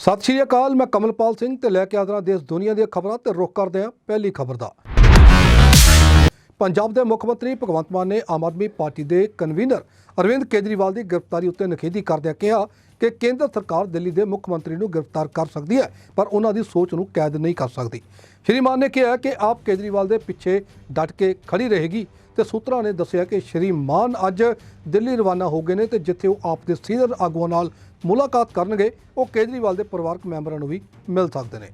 ਸਤਿ ਸ਼੍ਰੀ ਅਕਾਲ, ਮੈਂ ਕਮਲਪਾਲ ਸਿੰਘ ਤੇ ਲੈ ਕੇ ਆਦਰਾ ਦੇਸ਼ ਦੁਨੀਆ ਦੀਆਂ ਖਬਰਾਂ ਤੇ ਰੁਕ ਕਰਦੇ ਹਾਂ ਪਹਿਲੀ ਖਬਰ ਦਾ। ਪੰਜਾਬ ਦੇ ਮੁੱਖ ਮੰਤਰੀ ਭਗਵੰਤ ਮਾਨ ਨੇ ਆਮ ਆਦਮੀ ਪਾਰਟੀ ਦੇ ਕਨਵੀਨਰ ਅਰਵਿੰਦ ਕੇਜਰੀਵਾਲ ਦੀ ਗ੍ਰਿਫਤਾਰੀ ਉੱਤੇ ਨਖੇਦੀ ਕਰਦਿਆਂ ਕਿਹਾ ਕਿ ਕੇਂਦਰ ਸਰਕਾਰ ਦਿੱਲੀ ਦੇ ਮੁੱਖ ਮੰਤਰੀ ਨੂੰ ਗ੍ਰਿਫਤਾਰ ਕਰ ਸਕਦੀ ਹੈ, ਪਰ ਉਹਨਾਂ ਦੀ ਸੋਚ ਨੂੰ ਕੈਦ ਨਹੀਂ ਕਰ ਸਕਦੀ। ਸ਼੍ਰੀ ਮਾਨ ਨੇ ਕਿਹਾ ਕਿ ਆਪ ਕੇਜਰੀਵਾਲ ਦੇ ਪਿੱਛੇ ਡਟ ਕੇ ਖੜੀ ਰਹੇਗੀ ਤੇ ਸੂਤਰਾਂ ਨੇ ਦੱਸਿਆ ਕਿ ਸ਼੍ਰੀ ਮਾਨ ਅੱਜ ਦਿੱਲੀ ਰਵਾਨਾ ਹੋ ਗਏ ਨੇ ਤੇ ਜਿੱਥੇ ਉਹ ਆਪ ਦੇ ਸੀਨੀਅਰ ਆਗੂਆਂ ਨਾਲ ਮੁਲਾਕਾਤ ਕਰਨਗੇ, ਉਹ ਕੇਜਰੀਵਾਲ ਦੇ ਪਰਿਵਾਰਕ ਮੈਂਬਰਾਂ ਨੂੰ ਵੀ ਮਿਲ ਸਕਦੇ ਨੇ।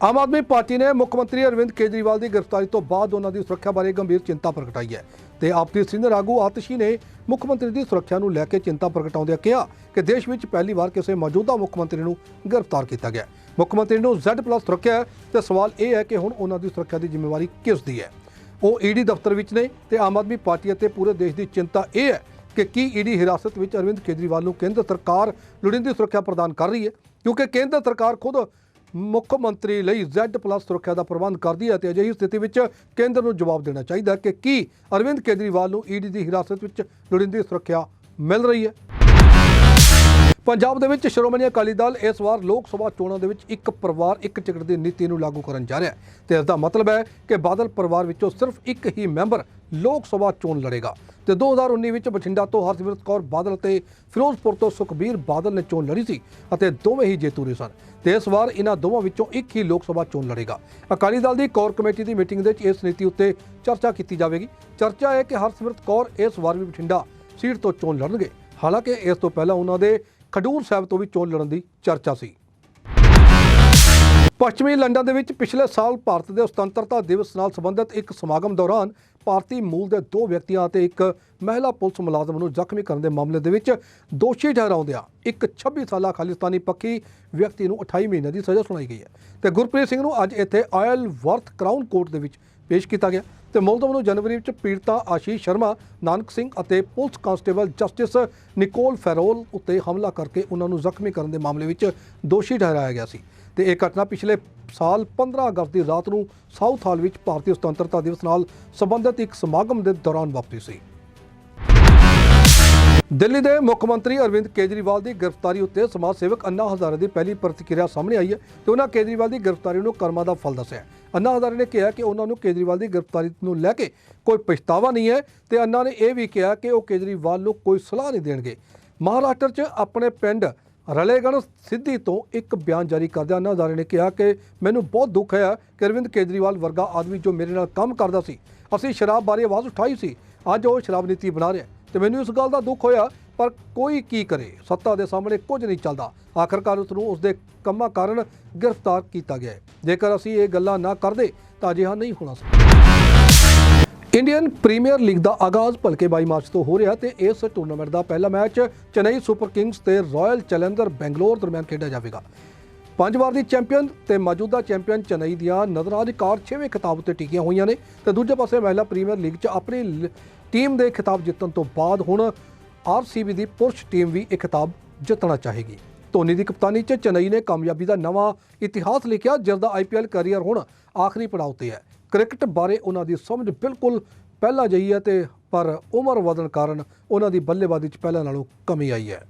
ਆਮ ਆਦਮੀ ਪਾਰਟੀ ਨੇ ਮੁੱਖ ਮੰਤਰੀ ਅਰਵਿੰਦ ਕੇਜਰੀਵਾਲ ਦੀ ਗ੍ਰਿਫਤਾਰੀ ਤੋਂ ਬਾਅਦ ਉਹਨਾਂ ਦੀ ਸੁਰੱਖਿਆ ਬਾਰੇ ਗੰਭੀਰ ਚਿੰਤਾ ਪ੍ਰਗਟਾਈ ਹੈ ਤੇ ਆਪ ਸੀਨੀਅਰ ਆਗੂ ਆਤਸ਼ੀ ਨੇ ਮੁੱਖ ਮੰਤਰੀ ਦੀ ਸੁਰੱਖਿਆ ਨੂੰ ਲੈ ਕੇ ਚਿੰਤਾ ਪ੍ਰਗਟਾਉਂਦਿਆਂ ਕਿਹਾ ਕਿ ਦੇਸ਼ ਵਿੱਚ ਪਹਿਲੀ ਵਾਰ ਕਿਸੇ ਮੌਜੂਦਾ ਮੁੱਖ ਮੰਤਰੀ ਨੂੰ ਗ੍ਰਿਫਤਾਰ ਕੀਤਾ ਗਿਆ ਮੁੱਖ ਮੰਤਰੀ ਨੂੰ Z+ ਸੁਰੱਖਿਆ ਹੈ ਤੇ ਸਵਾਲ ਇਹ ਹੈ ਕਿ ਹੁਣ ਉਹਨਾਂ ਦੀ ਸੁਰੱਖਿਆ ਦੀ ਜ਼ਿੰਮੇਵਾਰੀ ਕਿਸ ਦੀ ਹੈ? ਉਹ ਈਡੀ ਦਫ਼ਤਰ ਵਿੱਚ ਨੇ ਤੇ ਆਮ ਆਦਮੀ ਪਾਰਟੀ ਅਤੇ ਪੂਰੇ ਦੇਸ਼ ਦੀ ਚਿੰਤਾ ਇਹ ਹੈ ਕਿ ਕੀ ਈਡੀ ਹਿਰਾਸਤ ਵਿੱਚ ਅਰਵਿੰਦ ਕੇਜਰੀਵਾਲ ਨੂੰ ਕੇਂਦਰ ਸਰਕਾਰ ਲੋੜੀਂਦੀ ਸੁਰੱਖਿਆ ਪ੍ਰਦਾਨ ਕਰ ਰਹੀ ਹੈ? ਕਿਉਂਕਿ ਕੇਂਦਰ ਸਰਕਾਰ ਖੁਦ ਮੁੱਖ ਮੰਤਰੀ ਲਈ Z+ ਸੁਰੱਖਿਆ ਦਾ ਪ੍ਰਬੰਧ ਕਰਦੀ ਹੈ ਤੇ ਅਜਿਹੀ ਸਥਿਤੀ ਵਿੱਚ ਕੇਂਦਰ ਨੂੰ ਜਵਾਬ ਦੇਣਾ ਚਾਹੀਦਾ ਕਿ ਕੀ ਅਰਵਿੰਦ ਕੇਜਰੀਵਾਲ ਨੂੰ ਈਡੀ ਦੀ ਹਿਰਾਸਤ ਵਿੱਚ ਲੋੜੀਂਦੀ ਸੁਰੱਖਿਆ ਮਿਲ ਰਹੀ ਹੈ। ਪੰਜਾਬ ਦੇ ਵਿੱਚ ਸ਼੍ਰੋਮਣੀ ਅਕਾਲੀ ਦਲ ਇਸ ਵਾਰ ਲੋਕ ਸਭਾ ਚੋਣਾਂ ਦੇ ਵਿੱਚ ਇੱਕ ਪਰਿਵਾਰ, ਇੱਕ ਟਿਕਟ ਦੀ ਨੀਤੀ ਨੂੰ ਲਾਗੂ ਕਰਨ ਜਾ ਰਿਹਾ ਹੈ ਤੇ ਇਸ ਦਾ ਮਤਲਬ ਹੈ ਕਿ ਬਾਦਲ ਪਰਿਵਾਰ ਵਿੱਚੋਂ ਸਿਰਫ ਇੱਕ ਹੀ ਮੈਂਬਰ ਲੋਕ ਸਭਾ ਚੋਣ ਲੜੇਗਾ। ਤੇ 2019 ਵਿੱਚ ਬਠਿੰਡਾ ਤੋਂ ਹਰਸਿਮਰਤ ਕੌਰ ਬਾਦਲ ਅਤੇ ਫਿਰੋਜ਼ਪੁਰ ਤੋਂ ਸੁਖਬੀਰ ਬਾਦਲ ਨੇ ਚੋਣ ਲੜੀ ਸੀ ਅਤੇ ਦੋਵੇਂ ਹੀ ਜੇਤੂ ਰਹੇ ਸਨ ਤੇ ਇਸ ਵਾਰ ਇਹਨਾਂ ਦੋਵਾਂ ਵਿੱਚੋਂ ਇੱਕ ਹੀ ਲੋਕ ਸਭਾ ਚੋਣ ਲੜੇਗਾ। ਅਕਾਲੀ ਦਲ ਦੀ ਕੋਰ ਕਮੇਟੀ ਦੀ ਮੀਟਿੰਗ ਦੇ ਵਿੱਚ ਇਸ ਨੀਤੀ ਉੱਤੇ ਚਰਚਾ ਕੀਤੀ ਜਾਵੇਗੀ। ਚਰਚਾ ਹੈ ਕਿ ਹਰਸਿਮਰਤ ਕੌਰ ਇਸ ਵਾਰ ਵੀ ਬਠਿੰਡਾ ਸੀਟ ਤੋਂ ਚੋਣ ਲੜਨਗੇ। ਹਾਲਾਂਕਿ ਇਸ ਤੋਂ ਪਹਿਲਾਂ ਉਹਨਾਂ ਦੇ ਖਡੂਰ ਸਾਹਿਬ ਤੋਂ ਵੀ ਚੋਣ ਲੜਨ ਦੀ ਚਰਚਾ ਸੀ। ਪੱਛਮੀ ਲੰਡਨ ਦੇ ਵਿੱਚ ਪਿਛਲੇ ਸਾਲ ਭਾਰਤ ਦੇ ਸੁਤੰਤਰਤਾ ਦਿਵਸ ਨਾਲ ਸੰਬੰਧਿਤ ਇੱਕ ਸਮਾਗਮ ਦੌਰਾਨ ਭਾਰਤੀ ਮੂਲ ਦੇ ਦੋ ਵਿਅਕਤੀਆਂ ਅਤੇ ਇੱਕ ਮਹਿਲਾ ਪੁਲਿਸ ਮੁਲਾਜ਼ਮ ਨੂੰ ਜ਼ਖਮੀ ਕਰਨ ਦੇ ਮਾਮਲੇ ਦੇ ਵਿੱਚ ਦੋਸ਼ੀ ਠਹਿਰਾਉਂਦਿਆਂ ਇੱਕ 26 ਸਾਲਾ ਖਾਲਿਸਤਾਨੀ ਪੱਖੀ ਵਿਅਕਤੀ ਨੂੰ 28 ਮਹੀਨੇ ਦੀ ਸਜ਼ਾ ਸੁਣਾਈ ਗਈ ਹੈ ਤੇ ਗੁਰਪ੍ਰੀਤ ਸਿੰਘ ਨੂੰ ਅੱਜ ਇੱਥੇ ਆਇਲ ਵਰਥ ਕਰਾਊਨ ਕੋਰਟ ਦੇ ਵਿੱਚ ਪੇਸ਼ ਕੀਤਾ ਗਿਆ ਤੇ ਮੁਲਜ਼ਮ ਨੂੰ ਜਨਵਰੀ ਵਿੱਚ ਪੀੜਤਾ ਆਸ਼ੀਸ਼ ਸ਼ਰਮਾ, ਨਾਨਕ ਸਿੰਘ ਅਤੇ police constable justice Nicole Farrell ਉੱਤੇ ਹਮਲਾ ਕਰਕੇ ਉਹਨਾਂ ਨੂੰ ਜ਼ਖਮੀ ਕਰਨ ਦੇ ਮਾਮਲੇ ਵਿੱਚ ਦੋਸ਼ੀ ਠਹਿਰਾਇਆ ਗਿਆ ਸੀ। ਤੇ ਇਹ ਘਟਨਾ ਪਿਛਲੇ ਸਾਲ 15 ਅਗਸਤ ਦੀ ਰਾਤ ਨੂੰ ਸਾਊਥ ਹਾਲ ਵਿੱਚ ਭਾਰਤੀ ਸੁਤੰਤਰਤਾ ਦਿਵਸ ਨਾਲ ਸੰਬੰਧਿਤ ਇੱਕ ਸਮਾਗਮ ਦੇ ਦੌਰਾਨ ਵਾਪਰੀ ਸੀ। ਦਿੱਲੀ ਦੇ ਮੁੱਖ ਮੰਤਰੀ ਅਰਵਿੰਦ ਕੇਜਰੀਵਾਲ ਦੀ ਗ੍ਰਿਫਤਾਰੀ ਉੱਤੇ ਸਮਾਜ ਸੇਵਕ ਅੰਨਾ ਹਜ਼ਾਰੇ ਦੀ ਪਹਿਲੀ ਪ੍ਰਤੀਕਿਰਿਆ ਸਾਹਮਣੇ ਆਈ ਹੈ ਤੇ ਉਹਨਾਂ ਕੇਜਰੀਵਾਲ ਦੀ ਗ੍ਰਿਫਤਾਰੀ ਨੂੰ ਕਰਮਾਂ ਦਾ ਫਲ ਦੱਸਿਆ ਅੰਨਾ ਹਜ਼ਾਰੇ ਨੇ ਕਿਹਾ ਕਿ ਉਹਨਾਂ ਨੂੰ ਕੇਜਰੀਵਾਲ ਦੀ ਗ੍ਰਿਫਤਾਰੀ ਨੂੰ ਲੈ ਕੇ ਕੋਈ ਪਛਤਾਵਾ ਨਹੀਂ ਹੈ ਤੇ ਅੰਨਾ ਨੇ ਇਹ ਵੀ ਕਿਹਾ ਕਿ ਉਹ ਕੇਜਰੀਵਾਲ ਨੂੰ ਕੋਈ ਸਲਾਹ ਨਹੀਂ ਦੇਣਗੇ। ਮਹਾਰਾਸ਼ਟਰ 'ਚ ਆਪਣੇ ਪਿੰਡ ਰਲੇਗਣ ਸਿੱਧੀ ਤੋਂ ਇੱਕ ਬਿਆਨ ਜਾਰੀ ਕਰਦਿਆਂ ਅੰਨਾ ਹਜ਼ਾਰੇ ਨੇ ਕਿਹਾ ਕਿ ਮੈਨੂੰ ਬਹੁਤ ਦੁੱਖ ਹੈ ਕਿ ਅਰਵਿੰਦ ਕੇਜਰੀਵਾਲ ਵਰਗਾ ਆਦਮੀ ਜੋ ਮੇਰੇ ਨਾਲ ਕੰਮ ਕਰਦਾ ਸੀ, ਅਸੀਂ ਸ਼ਰਾਬ ਬਾਰੇ ਆਵਾਜ਼ ਉਠਾਈ ਸੀ, ਅੱਜ ਉਹ ਸ਼ਰਾਬ ਨੀਤੀ ਬਣਾ ਰਿਹਾ ਹੈ ਤੇ ਮੈਨੂੰ ਇਸ ਗੱਲ ਦਾ ਦੁੱਖ ਹੋਇਆ, ਪਰ ਕੋਈ ਕੀ ਕਰੇ, ਸੱਤਾ ਦੇ ਸਾਹਮਣੇ ਕੁਝ ਨਹੀਂ ਚੱਲਦਾ। ਆਖਰਕਾਰ ਉਸ ਨੂੰ ਉਸਦੇ ਕੰਮਾਂ ਕਾਰਨ ਗ੍ਰਿਫਤਾਰ ਕੀਤਾ ਗਿਆ ਜੇਕਰ ਅਸੀਂ ਇਹ ਗੱਲਾਂ ਨਾ ਕਰਦੇ ਤਾਂ ਅਜਿਹਾ ਨਹੀਂ ਹੋਣਾ ਸੀ। ਇੰਡੀਅਨ ਪ੍ਰੀਮੀਅਰ ਲੀਗ ਦਾ ਆਗਾਜ਼ ਭਲਕੇ 22 ਮਾਰਚ ਤੋਂ ਹੋ ਰਿਹਾ ਤੇ ਇਸ ਟੂਰਨਾਮੈਂਟ ਦਾ ਪਹਿਲਾ ਮੈਚ ਚੇਨਈ ਸੁਪਰ ਕਿੰਗਸ ਤੇ ਰਾਇਲ ਚੈਲੰਜਰ ਬੈਂਗਲੌਰ ਦਰਮਿਆਨ ਖੇਡਿਆ ਜਾਵੇਗਾ। ਪੰਜ ਵਾਰ ਦੀ ਚੈਂਪੀਅਨ ਤੇ ਮੌਜੂਦਾ ਚੈਂਪੀਅਨ ਚੇਨਈ ਦੀਆਂ ਨਜ਼ਰਾਂ ਰਿਕਾਰਡ 6ਵੇਂ ਖਿਤਾਬ ਉੱਤੇ ਟਿਕੀਆਂ ਹੋਈਆਂ ਨੇ ਤੇ ਦੂਜੇ ਪਾਸੇ ਮਹਿਲਾ ਪ੍ਰੀਮੀਅਰ ਲੀਗ 'ਚ ਆਪਣੀ ਟੀਮ ਦੇ ਖਿਤਾਬ ਜਿੱਤਣ ਤੋਂ ਬਾਅਦ ਹੁਣ ਆਰਸੀਬੀ ਦੀ ਪੁਰਸ਼ ਟੀਮ ਵੀ ਇਹ ਖਿਤਾਬ ਜਿੱਤਣਾ ਚਾਹੇਗੀ। ਧੋਨੀ ਦੀ ਕਪਤਾਨੀ 'ਚ ਚੇਨਈ ਨੇ ਕਾਮਯਾਬੀ ਦਾ ਨਵਾਂ ਇਤਿਹਾਸ ਲਿਖਿਆ ਜਿਸ ਦਾ ਆਈਪੀਐਲ ਕੈਰੀਅਰ ਹੁਣ ਆਖਰੀ ਪੜਾਅ ਤੇ ਹੈ। ਕ੍ਰਿਕਟ ਬਾਰੇ ਉਹਨਾਂ ਦੀ ਸਮਝ ਬਿਲਕੁਲ ਪਹਿਲਾਂ ਜਈ ਹੈ ਤੇ ਪਰ ਉਮਰ ਵਧਣ ਕਾਰਨ ਉਹਨਾਂ ਦੀ ਬੱਲੇਬਾਜ਼ੀ 'ਚ ਪਹਿਲਾਂ ਨਾਲੋਂ ਕਮੀ ਆਈ ਹੈ।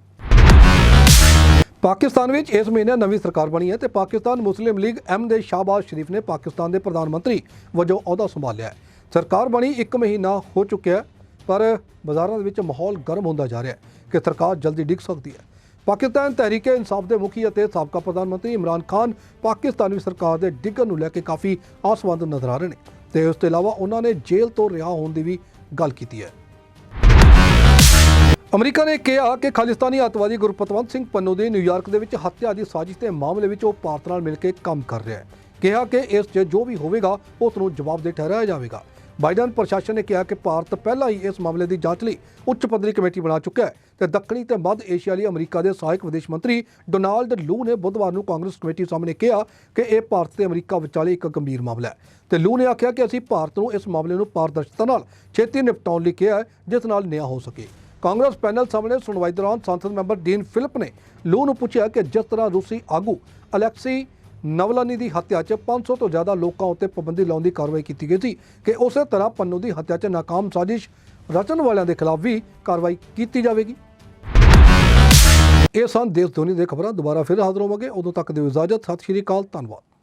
ਪਾਕਿਸਤਾਨ ਵਿੱਚ ਇਸ ਮਹੀਨੇ ਨਵੀਂ ਸਰਕਾਰ ਬਣੀ ਹੈ ਤੇ ਪਾਕਿਸਤਾਨ ਮੁਸਲਿਮ ਲੀਗ ਐਮ ਦੇ ਸ਼ਾਹਬਾਜ਼ ਸ਼ਰੀਫ ਨੇ ਪਾਕਿਸਤਾਨ ਦੇ ਪ੍ਰਧਾਨ ਮੰਤਰੀ ਵਜੋਂ ਅਹੁਦਾ ਸੰਭਾਲਿਆ ਹੈ। ਸਰਕਾਰ ਬਣੀ 1 ਮਹੀਨਾ ਹੋ ਚੁੱਕਿਆ ਪਰ ਬਾਜ਼ਾਰਾਂ ਦੇ ਵਿੱਚ ਮਾਹੌਲ ਗਰਮ ਹੁੰਦਾ ਜਾ ਰਿਹਾ ਹੈ ਕਿ ਸਰਕਾਰ ਜਲਦੀ ਡਿੱਗ ਸਕਦੀ ਹੈ। ਪਾਕਿਸਤਾਨ ਤਹਿਰੀਕੇ ਇਨਸਾਫ ਦੇ ਮੁਖੀ ਅਤੇ ਸਾਬਕਾ ਪ੍ਰਧਾਨ ਮੰਤਰੀ ਇਮਰਾਨ ਖਾਨ ਪਾਕਿਸਤਾਨੀ ਸਰਕਾਰ ਦੇ ਡਿੱਗਣ ਨੂੰ ਲੈ ਕੇ ਕਾਫੀ ਆਸਵੰਦ ਨਜ਼ਰ ਆ ਰਹੇ ਨੇ ਤੇ ਉਸ ਤੋਂ ਇਲਾਵਾ ਉਹਨਾਂ ਨੇ ਜੇਲ੍ਹ ਤੋਂ ਰਿਹਾ ਹੋਣ ਦੀ ਵੀ ਗੱਲ ਕੀਤੀ ਹੈ। ਅਮਰੀਕਾ ਨੇ ਕਿਹਾ ਕਿ ਖਾਲਿਸਤਾਨੀ ਅੱਤਵਾਦੀ ਗੁਰਪਤਵੰਤ ਸਿੰਘ ਪੰਨੂ ਦੀ ਨਿਊਯਾਰਕ ਦੇ ਵਿੱਚ ਹੱਤਿਆ ਦੀ ਸਾਜ਼ਿਸ਼ ਦੇ ਮਾਮਲੇ ਵਿੱਚ ਉਹ ਭਾਰਤ ਨਾਲ ਮਿਲ ਕੇ ਕੰਮ ਕਰ ਰਿਹਾ ਹੈ। ਕਿਹਾ ਕਿ ਇਸ 'ਚ ਜੋ ਵੀ ਹੋਵੇਗਾ, ਉਸ ਨੂੰ ਜਵਾਬਦੇਹ ਠਹਿਰਾਇਆ ਜਾਵੇਗਾ। ਬਾਈਡਨ ਪ੍ਰਸ਼ਾਸਨ ਨੇ ਕਿਹਾ ਕਿ ਭਾਰਤ ਪਹਿਲਾਂ ਹੀ ਇਸ ਮਾਮਲੇ ਦੀ ਜਾਂਚ ਲਈ ਉੱਚ ਪੱਧਰੀ ਕਮੇਟੀ ਬਣਾ ਚੁੱਕਾ ਹੈ ਤੇ ਦੱਖਣੀ ਤੇ ਮੱਧ ਏਸ਼ੀਆ ਲਈ ਅਮਰੀਕਾ ਦੇ ਸਹਾਇਕ ਵਿਦੇਸ਼ ਮੰਤਰੀ ਡੋਨਾਲਡ ਲੂ ਨੇ ਬੁੱਧਵਾਰ ਨੂੰ ਕਾਂਗਰਸ ਕਮੇਟੀ ਸਾਹਮਣੇ ਕਿਹਾ ਕਿ ਇਹ ਭਾਰਤ ਤੇ ਅਮਰੀਕਾ ਵਿਚਾਲੇ ਇੱਕ ਗੰਭੀਰ ਮਾਮਲਾ ਹੈ। ਤੇ ਲੂ ਨੇ ਆਖਿਆ ਕਿ ਅਸੀਂ ਭਾਰਤ ਨੂੰ ਇਸ ਮਾਮਲੇ ਨੂੰ ਪਾਰਦਰਸ਼ਤਾ ਨਾਲ ਛੇਤੀ ਨਿਪਟਾਉਣ ਲਈ ਕਿਹਾ ਹੈ, ਜਿਸ ਨਾਲ ਨਿਆਂ ਹੋ ਸਕੇ। ਕਾਂਗਰਸ ਪੈਨਲ ਸਾਹਮਣੇ ਸੁਣਵਾਈ ਦੌਰਾਨ ਸੰਸਦ ਮੈਂਬਰ ਡੀਨ ਫਿਲਿਪ ਨੇ ਲੂ ਨੂੰ ਪੁੱਛਿਆ ਕਿ ਜਿਸ ਤਰ੍ਹਾਂ ਰੂਸੀ ਆਗੂ ਅਲੈਕਸੀ ਨਵਲਾਨੀ ਦੀ ਹੱਤਿਆ 'ਚ 500 ਤੋਂ ਜ਼ਿਆਦਾ ਲੋਕਾਂ ਉੱਤੇ ਪਾਬੰਦੀ ਲਾਉਣ ਦੀ ਕਾਰਵਾਈ ਕੀਤੀ ਗਈ ਸੀ ਕਿ ਉਸੇ ਤਰ੍ਹਾਂ ਪੰਨੂ ਦੀ ਹੱਤਿਆ 'ਚ ਨਾਕਾਮ ਸਾਜ਼ਿਸ਼ ਰਚਣ ਵਾਲਿਆਂ ਦੇ ਖਿਲਾਫ ਵੀ ਕਾਰਵਾਈ ਕੀਤੀ ਜਾਵੇਗੀ। ਇਹ ਸਨ ਦੇਸ਼ ਧੋਨੀ ਦੇ ਖਬਰਾਂ। ਦੁਬਾਰਾ ਫਿਰ ਹਾਜ਼ਰ ਹੋਵਾਂਗੇ। ਉਦੋਂ ਤੱਕ ਦਿਓ ਇਜਾਜ਼ਤ। ਸਤਿ ਸ਼੍ਰੀ ਅਕਾਲ। ਧੰਨਵਾਦ।